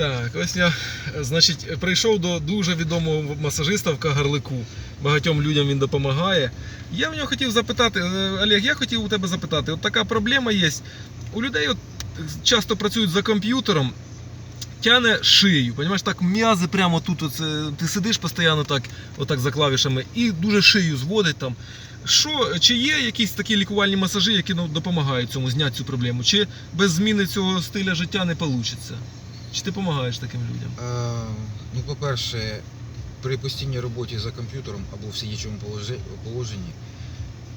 Так, ось я, значить, прийшов до дуже відомого масажиста в Кагарлику. Багатьом людям він допомагає. Я в нього хотів запитати, е, Олег, я хотів у тебе запитати, от така проблема є. У людей от часто працюють за комп'ютером, тяне шию. Понімаєш, так м'язи прямо тут. Оце, ти сидиш постійно так, отак за клавішами, і дуже шию зводить там. Що, чи є якісь такі лікувальні масажі, які ну, допомагають цьому зняти цю проблему? Чи без зміни цього стиля життя не вийде? Чи ти допомагаєш таким людям? Е, ну, по-перше, при постійній роботі за комп'ютером або в сидячому положенні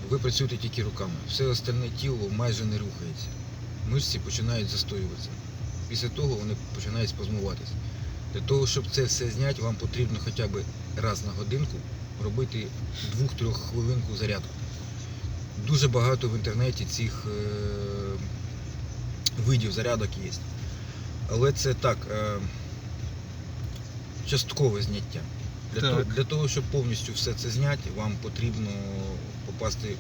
ви працюєте тільки руками. Все остальне тіло майже не рухається. Мишці починають застоюватися. Після того вони починають спазмуватися. Для того, щоб це все зняти, вам потрібно хоча б раз на годинку робити 2-3 хвилинку зарядку. Дуже багато в інтернеті цих е, видів зарядок є. Але це так, е, часткове зняття. Для, Так. того, для того, щоб повністю все це зняти, вам потрібно попасти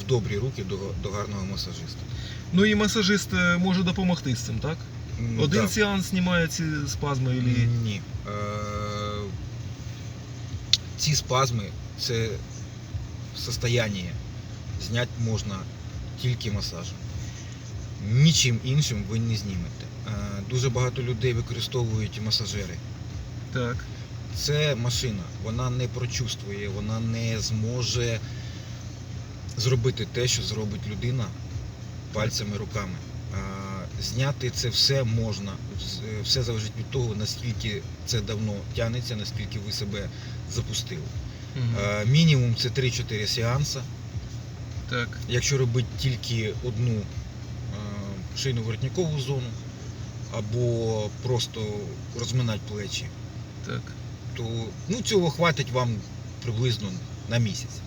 в добрі руки до, до гарного масажиста. Ну і масажист е, може допомогти з цим, так? Один да. сеанс знімає ці спазми і. Ні. Е, ці спазми це состояние зняти можна тільки масажем. Нічим іншим ви не знімете. Е, дуже багато людей використовують масажери. Так. Це машина, вона не прочувствує, вона не зможе зробити те, що зробить людина пальцями, руками. Зняти це все можна. Все залежить від того, наскільки це давно тягнеться, наскільки ви себе запустили. А, Мінімум це 3-4 сеанси. Так. Якщо робити тільки одну шийно воротникову зону або просто розминати плечі, Так. то ну, цього хватить вам приблизно на місяць.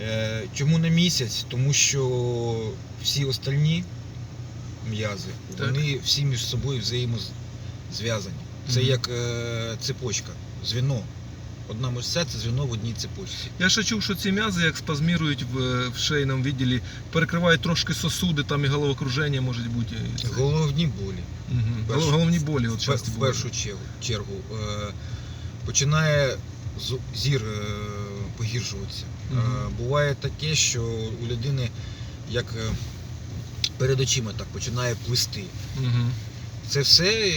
Е, чому на місяць? Тому що всі остальні м'язи, Так. вони всі між собою взаємозв'язані. Це Мгм. як е, цепочка, звіно. Одна мишця це звіно в одній цепочці. Я ще чув, що ці м'язи, як спазмірують в, в шийному відділі, перекривають трошки сосуди, там і головокруження може бути. Головні болі. Мгм. першу- Головні болі, от В, часто в першу чергу, чергу е, починає зір е, погіршуватися. Е, буває таке, що у людини як е, перед очима так починає плисти. Мгм. Це все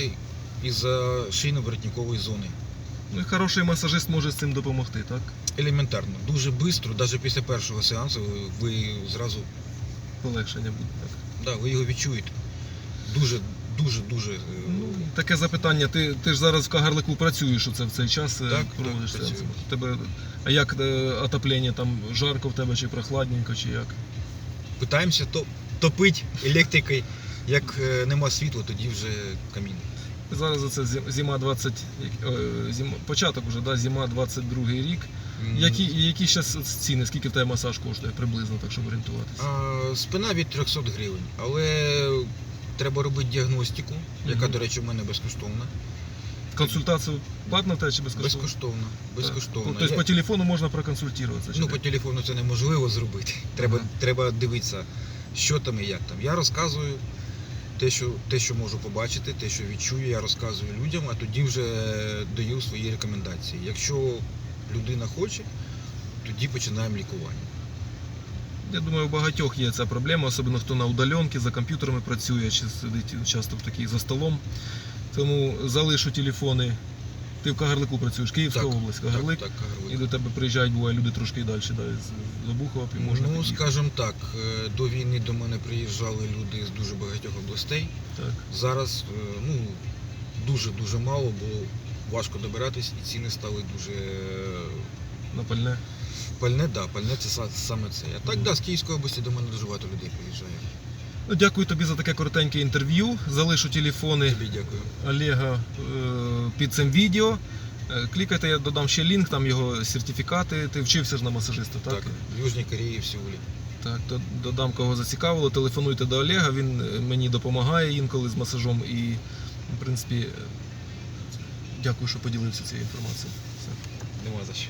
із-за шийно-воротникової зони. Ну і хороший масажист може з цим допомогти, так? Елементарно, дуже швидко, навіть після першого сеансу ви зразу Полегшення буде. Так. да, ви його відчуєте. Дуже, дуже, дуже. е, Ну, таке запитання. Ти, ти ж зараз в Кагарлику працюєш оце в цей час, е, Так, проводиш так, сеанси. працюю. Тебе, а як е, отоплення? Там жарко в тебе чи прохладненько, чи як? питаємося то, топити електрикою. Як е, нема світла, тоді вже камін. Зараз оце зима 20, е, зима, початок уже, да, зима 22 рік. М, Які, які зараз ціни, скільки в тебе масаж коштує приблизно, так щоб орієнтуватися? а, Спина від 300 гривень, але треба робити діагностику, яка, Мгм. до речі, у мене безкоштовна. Консультацію платна в тебе чи безкоштовно? Безкоштовно. Безкоштовно. Тобто Я- по телефону можна проконсультуватися? Ну, по телефону це неможливо зробити. Треба, Ага. треба дивитися, що там і як там. Я розказую те що, те, що можу побачити, те, що відчую, я розказую людям, а тоді вже даю свої рекомендації. Якщо людина хоче, тоді починаємо лікування. Я думаю, у багатьох є ця проблема, особливо хто на удаленці, за комп'ютерами працює, чи сидить часто в такій за столом. Тому залишу телефони. Ти в Кагарлику працюєш, Київська Так, область, Кагарлик. Так, так, І до тебе приїжджають, буває люди трошки і далі, да, з Обухова, і можна Ну, під'їхати. скажімо так, е, до війни до мене приїжджали люди з дуже багатьох областей. Так. Зараз е, ну, дуже-дуже мало, бо важко добиратись і ціни стали дуже е, На пальне. Пальне, да, пальне це са- саме це. А так, Мгм. да, з Київської області до мене дуже багато людей приїжджає. Ну, дякую тобі за таке коротеньке інтерв'ю. Залишу телефони Тобі дякую. Олега е, під цим відео. Е, Клікайте, я додам ще лінк, там його сертифікати. Ти вчився ж на масажиста, так? Так, в Южній Кореї в Сеулі. Так, то додам кого зацікавило. Телефонуйте до Олега, він е, мені допомагає інколи з масажом і, в принципі, дякую, що поділився цією інформацією. Все. Нема за що.